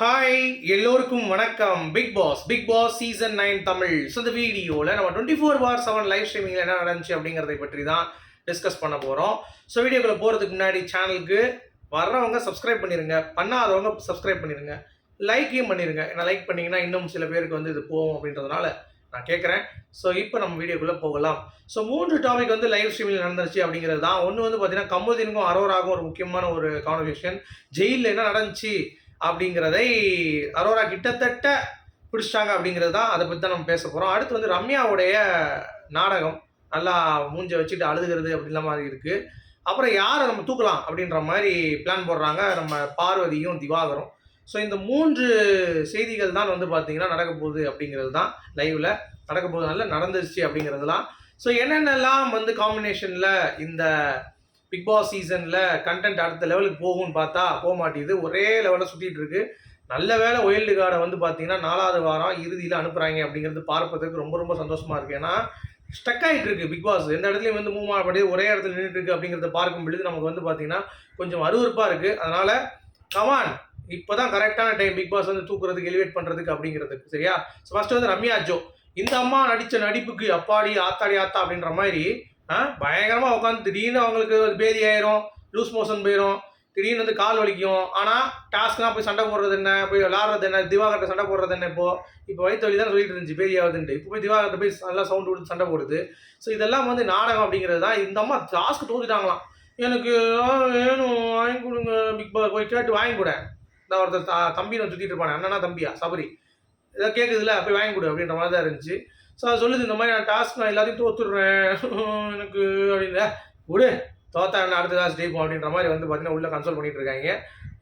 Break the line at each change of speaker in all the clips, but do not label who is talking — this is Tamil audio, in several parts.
ஹாய் எல்லோருக்கும் வணக்கம். Bigg Boss Bigg Boss season nine Tamil. So இந்த வீடியோவில் நம்ம twenty four by seven live ஸ்ட்ரீமிங்கில் என்ன நடந்துச்சு அப்படிங்கிறத பற்றி தான் டிஸ்கஸ் பண்ண போகிறோம் ஸோ வீடியோக்குள்ளே போகிறதுக்கு முன்னாடி சேனலுக்கு வர்றவங்க சப்ஸ்கிரைப் பண்ணிடுங்க பண்ணாதவங்க சப்ஸ்கிரைப் பண்ணிடுங்க லைக்கையும் பண்ணிடுங்க ஏன்னா லைக் பண்ணிங்கன்னா இன்னும் சில பேருக்கு வந்து இது போகும் அப்படின்றதுனால நான் கேட்குறேன் ஸோ இப்போ நம்ம வீடியோக்குள்ளே போகலாம். ஸோ மூன்று டாபிக் வந்து லைவ் ஸ்ட்ரீமில் நடந்துச்சு அப்படிங்கிறது தான். ஒன்று வந்து பார்த்தீங்கன்னா கமுதினுக்கும் அரோராகும் ஒரு முக்கியமான ஒரு கான்வர்சேஷன் ஜெயிலில் என்ன நடந்துச்சு? அப்படிங்கிறதை அரோரா கிட்டத்தட்ட பிடிச்சிட்டாங்க அப்படிங்கிறது தான் அதை பற்றி தான் நம்ம பேச போகிறோம் அடுத்து வந்து ரம்யாவுடைய நாடகம் நல்லா மூஞ்ச வச்சுட்டு அழுதுகிறது அப்படின்ற மாதிரி இருக்குது அப்புறம் யாரை நம்ம தூக்கலாம் அப்படின்ற மாதிரி பிளான் போடுறாங்க நம்ம பார்வதியும் திவாகரும். ஸோ இந்த மூன்று செய்திகள் தான் வந்து பார்த்தீங்கன்னா நடக்க போகுது அப்படிங்கிறது தான் லைவில் நடக்க போகுதுனால நடந்துருச்சு அப்படிங்கிறதுலாம். ஸோ என்னென்னலாம் வந்து காம்பினேஷனில் இந்த பிக் பாஸ் சீசனில் கண்டென்ட் அடுத்த லெவலுக்கு போகும்னு பார்த்தா போக மாட்டேங்குது. ஒரே லெவலில் சுற்றிட்டு இருக்கு. நல்ல வேலை ஒயில்டு கார்டை வந்து பார்த்தீங்கன்னா நாலாவது வாரம் இறுதியில் அனுப்புகிறாங்க அப்படிங்கிறது பார்ப்பதற்கு ரொம்ப ரொம்ப சந்தோஷமாக இருக்குது ஏன்னா ஸ்டக் ஆகிட்டு இருக்கு பிக் பாஸ் எந்த இடத்துலையும் வந்து மூவ் ஆகப்படி ஒரே இடத்துல நின்றுட்டு இருக்கு அப்படிங்கிறத பார்க்கும் பொழுது நமக்கு வந்து பார்த்தீங்கன்னா கொஞ்சம் அருவருப்பாக இருக்குது அதனால் கமான் இப்போ தான் கரெக்டான டைம் பிக் பாஸ் வந்து தூக்குறதுக்கு எலிவேட் பண்ணுறதுக்கு அப்படிங்கிறதுக்கு சரியா? ஃபஸ்ட்டு வந்து ரம்யா ஜோ. இந்த அம்மா நடித்த நடிப்புக்கு அப்பாடி ஆத்தாடி ஆத்தா அப்படின்ற மாதிரி பயங்கரமாக உட்காந்து திடீர்னு அவங்களுக்கு பேதி ஆயிரும் லூஸ் மோஷன் போயிடும் திடீர்னு வந்து கால் வலிக்கும். ஆனால் டாஸ்க்லாம் போய் சண்டை போடுறது என்ன? போய் விளாட்றது என்ன? திவாகர்ட்ட சண்டை போடுறது என்ன இப்போது இப்போ வயிற்று வலி தான் சொல்லிட்டு இருந்துச்சு பேதி ஆகுதுன்ட்டு. இப்போ போய் திவாகர்ட்ட போய் நல்லா சவுண்ட் கொடுத்து சண்டை போடுது. ஸோ இதெல்லாம் வந்து நாடகம் அப்படிங்கிறது தான். இந்த அம்மா டாஸ்க்கு தோத்துட்டாங்களாம். எனக்கு வேணும் வாங்கி கொடுங்க பிக் பாஸ் போய் கேட்டு வாங்கி கூட. இந்த ஒருத்தர் த- தம்பி நான் சுற்றிட்டு இருப்பானே. அண்ணனா தம்பியா? சபரி. ஏதாவது கேட்குதுல போய் வாங்கி கொடு அப்படின்ற மாதிரி தான் இருந்துச்சு. ஸோ அது சொல்லுது இந்த மாதிரி நான் டாஸ்க் நான் எல்லாத்தையும் தோத்துடுறேன். எனக்கு அப்படின்னு. விடு. தோத்தா நான் அடுத்த டாஸ் ஜெயிப்போம் அப்படின்ற மாதிரி வந்து பார்த்தீங்கன்னா உள்ள கன்சல்ட் பண்ணிட்டு இருக்காங்க.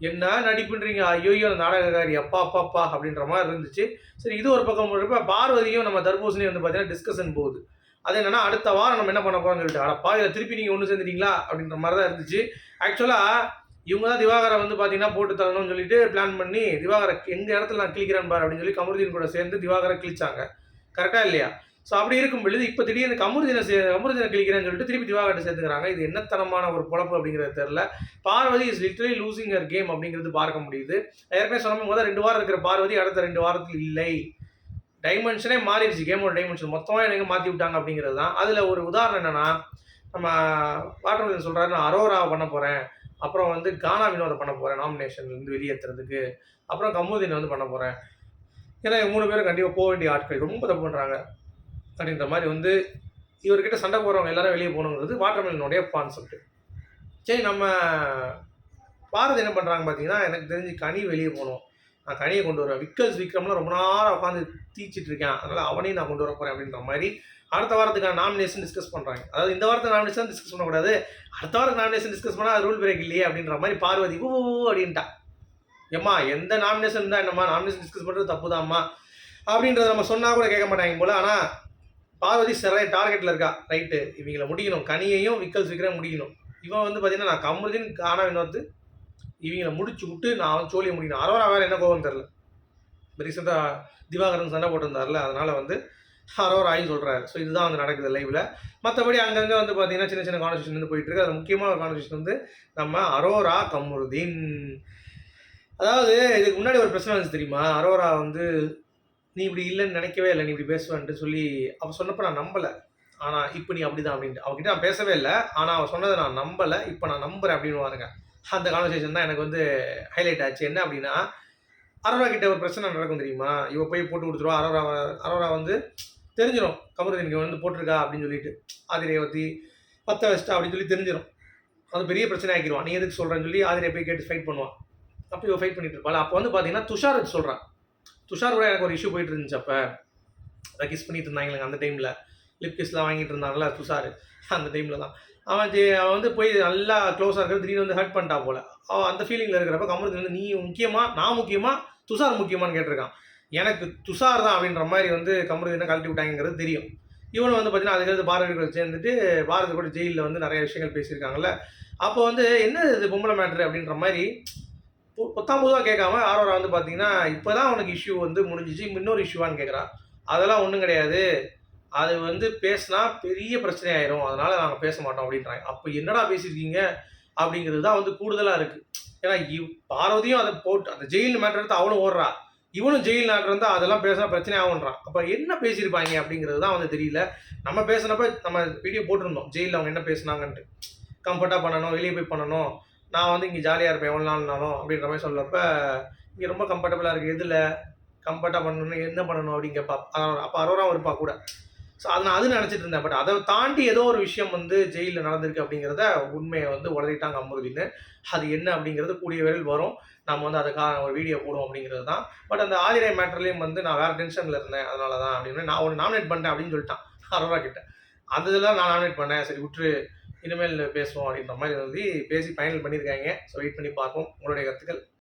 என்ன நடிப்புன்றீங்க? ஐயோ அந்த நாடகக்காரி. அப்பா அப்பா அப்பா அப்படின்ற மாதிரி இருந்துச்சு. சரி இது ஒரு பக்கம் இருப்ப பார்வதியும் நம்ம தர்பூசணியும் வந்து பார்த்தீங்கன்னா டிஸ்கஷன் போகுது. அது என்னன்னா அடுத்த வாரம் நம்ம என்ன பண்ண போகிறோம்னு சொல்லிட்டு அடப்பா இதில் திருப்பி நீங்கள் ஒன்று சேர்ந்துட்டீங்களா? அப்படின்ற மாதிரி தான் இருந்துச்சு. ஆக்சுவலாக இவங்க தான் திவாகரை வந்து பார்த்தீங்கன்னா போட்டு தரணும்னு சொல்லிட்டு பிளான் பண்ணி திவாகரை எங்கள் இடத்துல நான் கிழிக்கிறேன் பார் அப்படின்னு சொல்லி கமருதீன் கூட சேர்ந்து திவாகரை கிழிச்சாங்க. கரெக்டாக இல்லையா? ஸோ அப்படி இருக்கும் பொழுது இப்போ திடீர்னு அமிர்தின சே கமருதீனை கிழிக்கிறேன்னு சொல்லிட்டு திருப்பி திவாகர்ட்ட சேர்த்துக்கிறாங்க. இது என்னத்தனமான ஒரு பொழப்பு அப்படிங்கிறது தெரில Parvathy is literally losing her game அப்படிங்கிறது பார்க்க முடியுது. ஏற்கனவே சொன்ன முதல் ரெண்டு வாரம் இருக்கிற பார்வதி அடுத்த ரெண்டு வாரத்தில் இல்லை. டைமென்ஷனே மாறிடுச்சு. கேமோட டைமென்ஷன் மொத்தமாக எனக்கு மாற்றி விட்டாங்க அப்படிங்கிறது தான். அதில் ஒரு உதாரணம் என்னென்னா நம்ம வாட்டர் சொல்கிறாரு நான் அரோராவை பண்ண போகிறேன் அப்புறம் வந்து கானா வினோதை பண்ண போகிறேன் நாமினேஷன்லேருந்து வெளியேற்றுறதுக்கு அப்புறம் கமுதினை வந்து பண்ண போகிறேன் ஏன்னா மூணு பேரும் கண்டிப்பாக போக வேண்டிய ஆட்கள். ரொம்ப தப்பு பண்ணுறாங்க அப்படின்ற மாதிரி வந்து இவர்கிட்ட சண்டை போடுறவங்க எல்லாரும் வெளியே போகணுங்கிறது வாட்டர்மெலனுடைய கான்செப்ட் சரி நம்ம பாரதி என்ன பண்ணுறாங்க பார்த்தீங்கன்னா எனக்கு தெரிஞ்சு கனி வெளியே போகணும். நான் கனியை கொண்டு வருவேன். விக்கல்ஸ் விக்ரம்லாம் ரொம்ப நேரம் உட்காந்து தீச்சிட்டு இருக்கேன். அதனால் அவனையும் நான் கொண்டு வர போகிறேன் அப்படின்ற மாதிரி அடுத்த வாரத்துக்கான நாமினேஷன் டிஸ்கஸ் பண்ணுறாங்க அதாவது இந்த வாரத்தை நாமினேஷன் டிஸ்கஸ் பண்ணக்கூடாது. அடுத்த வாரத்துக்கு நாமினேஷன் டிஸ்கஸ் பண்ணால் ரூல் பிரேக் இல்லையே அப்படின்ற மாதிரி பார்வதி ஓ அப்படின்ட்டா. ஏம்மா எந்த நாமினேஷன் தான் என்னம்மா? நாமினேஷன் டிஸ்கஸ் பண்ணுறது தப்பு தான்மா அப்படின்றத நம்ம சொன்னால் கூட கேட்க மாட்டாங்க போல. ஆனால் பார்வதி சிறைய டார்கெட்டில் இருக்கா? ரைட்டு இவங்கள முடிக்கணும். கனியையும் விக்கல்ஸ் சீக்கிரம் முடிக்கணும். இவன் வந்து பார்த்தீங்கன்னா நான் கமருதின் காணா இன்னொருத்து. இவங்கள முடிச்சு விட்டு நான் அவன் சோழியை முடிக்கணும். அரோரா வேறு என்ன கோவம் தெரில ரீசெண்டாக திவாகரன் சண்டை போட்டிருந்தார்ல அதனால் வந்து அரோரா ஆகி சொல்கிறாரு ஸோ இதுதான் வந்து நடக்குது லைவில் மற்றபடி அங்கங்கே வந்து பார்த்தீங்கன்னா சின்ன சின்ன கான்வர்சேஷன் வந்து போயிட்டுருக்கு அது முக்கியமான ஒரு கான்வர்சேஷன் வந்து நம்ம அரோரா கமருதீன். அதாவது இதுக்கு முன்னாடி ஒரு பிரச்சனை வந்துச்சு தெரியுமா? அரோரா வந்து நீ இப்படி இல்லைன்னு நினைக்கவே இல்லை நீ இப்படி பேசுவேன்ட்டு சொல்லி அவள் சொன்னப்போ நான் நம்பலை. ஆனால் இப்போ நீ அப்படிதான் அப்படின்ட்டு. அவகிட்ட நான் பேசவே இல்லை. ஆனால் அவள் சொன்னதை நான் நம்பலை. இப்போ நான் நம்புறேன் அப்படின்னு வாருங்க அந்த கான்வர்சேஷன் தான் எனக்கு வந்து ஹைலைட் ஆச்சு. என்ன அப்படின்னா அரோரா கிட்ட ஒரு பிரச்சனை நடக்கும் தெரியுமா? இவ போய் போட்டு கொடுத்துருவா. அரோரா அரோரா வந்து தெரிஞ்சிடும் கமருதீனுக்கு வந்து போட்டிருக்கா அப்படின்னு சொல்லிட்டு. ஆதிரியை பற்றி பத்த வச்சுட்டா அப்படின்னு சொல்லி தெரிஞ்சிடும் அது பெரிய பிரச்சனை ஆக்கிடுவான் நீ எதுக்கு சொல்கிறேன்னு சொல்லி ஆதிரியை போய் கேட்டு ஃபைட் பண்ணுவான். அப்போ இவ ஃபைட் பண்ணிட்டு இருப்பாள்? அப்போ வந்து பார்த்தீங்கன்னா துஷார் சொல்கிறான் துஷார் கூட எனக்கு ஒரு இஷ்யூ போயிட்டு இருந்துச்சு அப்போ. அதை கிஸ் பண்ணிட்டு இருந்தாங்க அந்த டைமில் லிப் கிஸ்லாம் வாங்கிட்டு இருந்தாங்கல்ல துஷார். அந்த டைமில் தான். அவன் ஜெ- அவன் வந்து போய் நல்லா க்ளோஸாக இருக்கிற திடீர்னு வந்து ஹர்ட் பண்ணிட்டா போல. அவன் அந்த ஃபீலிங்கில் இருக்கிறப்ப கமருதீன் வந்து நீ முக்கியமாக நான் முக்கியமாக துஷார் முக்கியமான்னு கேட்டிருக்கான். எனக்கு துஷார் தான் அப்படின்ற மாதிரி வந்து கமருதீனை கழட்டி விட்டாங்கிறது தெரியும். இவனு வந்து பார்த்தீங்கன்னா அதுக்கடுத்து பாரதி கூட சேர்ந்துட்டு பாரதி கூட ஜெயிலில் வந்து நிறைய விஷயங்கள் பேசியிருக்காங்கல்ல. அப்போ வந்து என்ன இது பொம்பளை மேட்ரு அப்படின்ற மாதிரி புத்தாம் புதுவாக கேட்காம ஆரோரா வந்து பார்த்தீங்கன்னா இப்போ தான் உனக்கு இஷ்யூ வந்து முடிஞ்சிச்சு இன்னொரு இஷ்யூவான்னு கேட்குறான் அதெல்லாம் ஒன்றும் கிடையாது. அது வந்து பேசினா பெரிய பிரச்சனை ஆயிரும். அதனால நாங்கள் பேச மாட்டோம் அப்படின்றாங்க. அப்போ என்னடா பேசியிருக்கீங்க? அப்படிங்கிறது தான் வந்து கூடுதலாக இருக்குது ஏன்னா இவ் பார்வதியும் அதை போட்டு அந்த ஜெயில் மேட்டர் எடுத்து அவளும் ஓடுறா. இவனும் ஜெயில் நாட்டு இருந்தால் அதெல்லாம் பேசினா பிரச்சனை ஆகுன்றான் அப்போ என்ன பேசியிருப்பாங்க அப்படிங்கிறது தான் வந்து தெரியல. நம்ம பேசினப்ப நம்ம வீடியோ போட்டிருந்தோம். ஜெயிலில் அவங்க என்ன பேசுனாங்கன்ட்டு. கம்ஃபர்ட்டாக பண்ணணும் வெளியே போய் பண்ணணும். நான் வந்து இங்கே ஜாலியாக இருப்பேன் எவ்வளோ நாள்னாலும் அப்படின்ற மாதிரி சொல்லப்ப இங்கே ரொம்ப கம்ஃபர்டபுளாக இருக்குது எதில்? கம்ஃபர்ட்டாக பண்ணணும் என்ன பண்ணணும் அப்படிங்க கேட்பா அப்போ அரோரா இருப்பா கூட. ஸோ அதை நான் அது நினச்சிட்டு இருந்தேன். பட் அதை தாண்டி ஏதோ ஒரு விஷயம் வந்து ஜெயிலில் நடந்திருக்கு அப்படிங்கிறத உண்மையை வந்து உளறிட்டாங்க அம்ருதின்னு. அது என்ன அப்படிங்கிறது கூடிய விரைவில் வரும். நம்ம வந்து அதுக்காக ஒரு வீடியோ போடுவோம் அப்படிங்கிறது தான். பட் அந்த ஆதிரை மேட்டர்லேயும் வந்து நான் வேறு டென்ஷனில் இருந்தேன். அதனால தான் அப்படின்னு நான் ஒன்று நாமினேட் பண்ணிட்டேன் அப்படின்னு சொல்லிட்டான் அரோரா கிட்ட. அந்த இதெல்லாம் நான் நாமினேட் பண்ணேன். சரி விட்டுரு. இனிமேல் பேசுவோம் அப்படின்ற மாதிரி வந்து பேசி ஃபைனல் பண்ணியிருக்காங்க. ஸோ வெயிட் பண்ணி பார்ப்போம். உங்களுடைய கருத்துக்கள்?